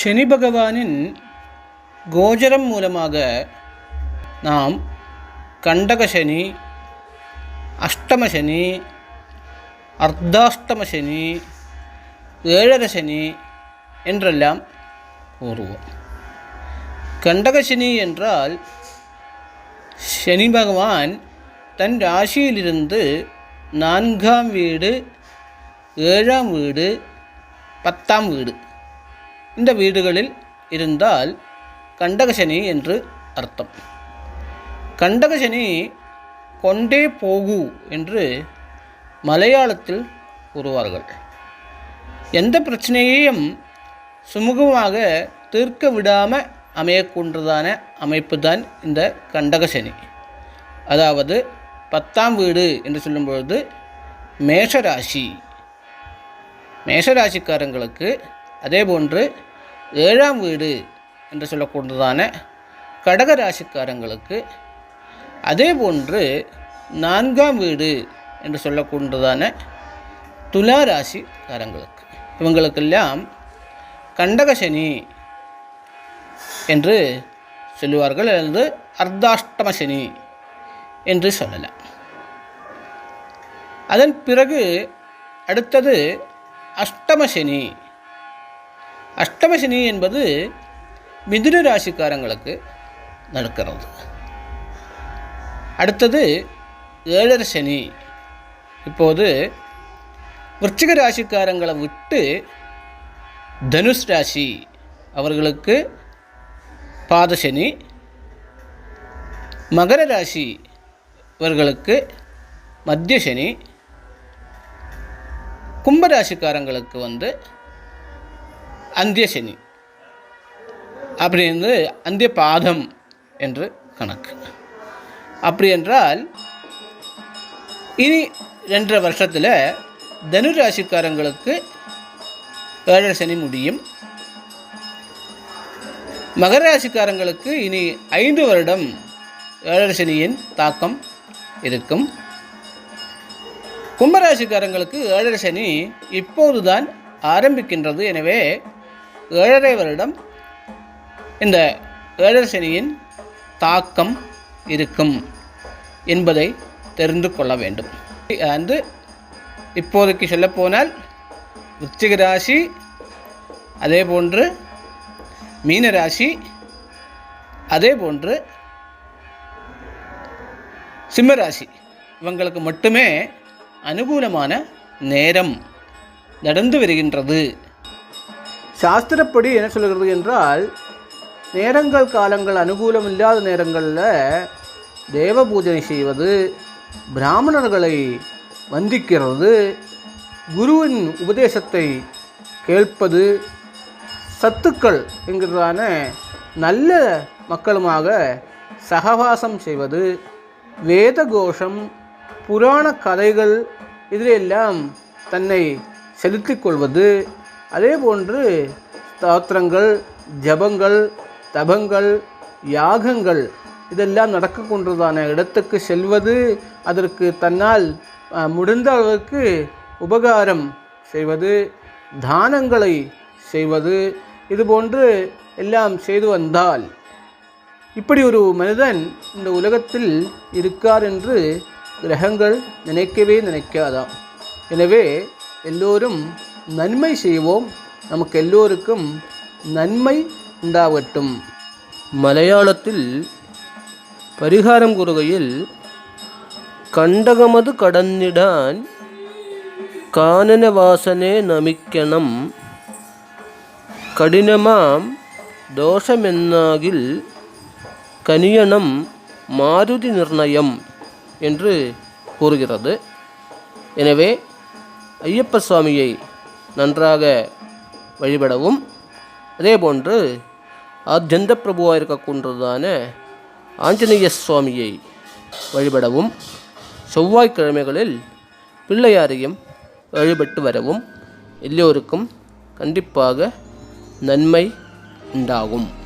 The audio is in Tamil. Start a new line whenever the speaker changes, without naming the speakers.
சனி பகவானின் கோஜரம் மூலமாக நாம் கண்டக சனி அஷ்டம சனி அர்த்தாஷ்டம சனி ஏழரை சனி என்றெல்லாம் கூறுவோம். கண்டகசனி என்றால் சனி பகவான் தன் ராசியிலிருந்து நான்காம் வீடு ஏழாம் வீடு பத்தாம் வீடு. இந்த வீடுகளில் இருந்தால் கண்டகசனி என்று அர்த்தம். கண்டகசனி கொண்டே போகு என்று மலையாளத்தில் கூறுவார்கள். எந்த பிரச்சனையையும் சுமூகமாக தீர்க்க விடாமல் அமையக்கூன்றதான அமைப்பு தான் இந்த கண்டகசனி. அதாவது பத்தாம் வீடு என்று சொல்லும்பொழுது மேஷராசி. மேஷராசிக்காரங்களுக்கு அதே போன்று ஏழாம் வீடு என்று சொல்லக்கூடியதான கடக ராசிக்காரங்களுக்கு அதே போன்று நான்காம் வீடு என்று சொல்லக்கூடியதான துலா ராசிக்காரங்களுக்கு இவங்களுக்கெல்லாம் கண்டகசனி என்று சொல்லுவார்கள். அல்லது அர்த்தாஷ்டம சனி என்று சொல்லலாம். அதன் பிறகு அடுத்தது அஷ்டமசனி என்பது மிதுன ராசிக்காரங்களுக்கு நடக்கிறது. அடுத்தது ஏழரை சனி. இப்போது விருச்சிக ராசிக்காரங்களை விட்டு தனுஷ் ராசி அவர்களுக்கு பாதசனி மகர ராசி இவர்களுக்கு மத்திய சனி கும்பராசிக்காரங்களுக்கு வந்து அந்திய சனி. அப்படின்னு அந்திய பாதம் என்று கணக்கு. அப்படி என்றால் இனி ரெண்டரை வருஷத்தில் தனு ராசிக்காரங்களுக்கு ஏழரை சனி முடியும். மகர ராசிக்காரங்களுக்கு இனி ஐந்து வருடம் ஏழரை சனியின் தாக்கம் இருக்கும். கும்பராசிக்காரங்களுக்கு ஏழரை சனி இப்போதுதான் ஆரம்பிக்கின்றது. எனவே ஏழரை வருடம் இந்த ஏழர் சனியின் தாக்கம் இருக்கும் என்பதை தெரிந்து கொள்ள வேண்டும். வந்து இப்போதைக்கு சொல்லப்போனால் விச்சிக ராசி அதே போன்று மீன ராசி அதே போன்று சிம்ம ராசி. இவங்களுக்கு மட்டுமே அனுகூலமான நேரம் நடந்து வருகின்றது. சாஸ்திரப்படி என்ன சொல்கிறது என்றால் நேரங்கள் காலங்கள் அனுகூலம் இல்லாத நேரங்களில் தேவ பூஜனை செய்வது பிராமணர்களை வந்திக்கிறது குருவின் உபதேசத்தை கேட்பது சத்துக்கள் என்கிறதான நல்ல மக்களுமாக சகவாசம் செய்வது வேத கோஷம் புராண கதைகள் இதிலெல்லாம் தன்னை செலுத்திக் கொள்வது அதே போன்று ஸ்தோத்திரங்கள் ஜபங்கள் தபங்கள் யாகங்கள் இதெல்லாம் நடக்க கொண்டதான இடத்துக்கு செல்வது அதற்கு தன்னால் முடிந்த அளவுக்கு உபகாரம் செய்வது தானங்களை செய்வது இதுபோன்று எல்லாம் செய்து வந்தால் இப்படி ஒரு மனிதன் இந்த உலகத்தில் இருக்கார் என்று கிரகங்கள் நினைக்கவே நினைக்காதாம். எனவே எல்லோரும் நன்மை செய்வோம். நமக்கு எல்லோருக்கும் நன்மை உண்டாகட்டும். மலையாளத்தில் பரிகாரம் கூறுகையில் கண்டகமது கடந்திடான் காணன வாசனே நமிக்கணம் கடினமாம் தோஷமென்னாகில் கனியணம் மாருதி நிர்ணயம் என்று கூறுகிறது. எனவே ஐயப்ப சுவாமியை நன்றாக வழிபடவும். அதேபோன்று ஆத்தியந்த பிரபுவாக இருக்கக்கூடியதான ஆஞ்சநேய சுவாமியை வழிபடவும் செவ்வாய்க்கிழமைகளில் பிள்ளையாரையும் வழிபட்டு வரவும் எல்லோருக்கும் கண்டிப்பாக நன்மை உண்டாகும்.